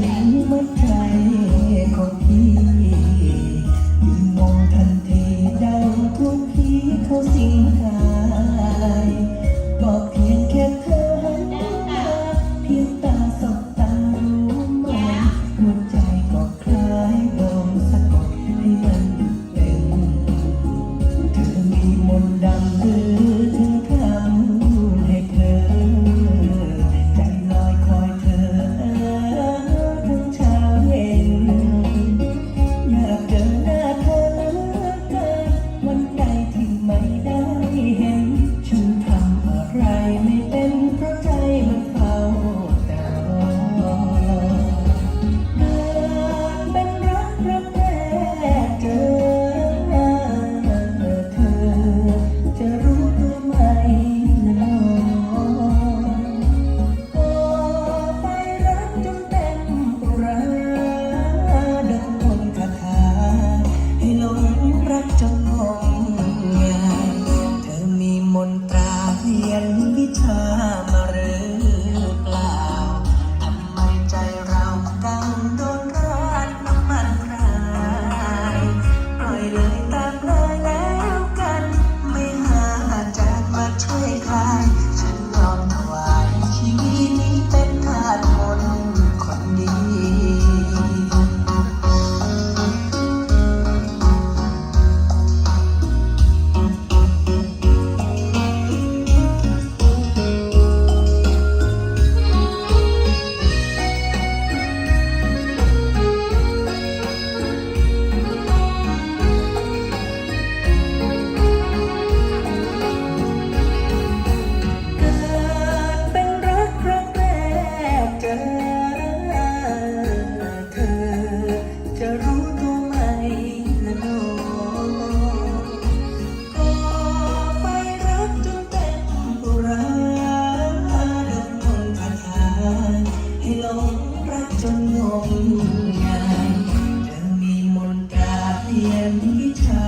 เมื่อใจของพี่ยืนมองทันทีเดาทุกทีเขาสิงกาบอกเพียงแค่เธอหันมาพียตา ยนวิชา จนงงงายเธอมีมนตราเพียงที่ชา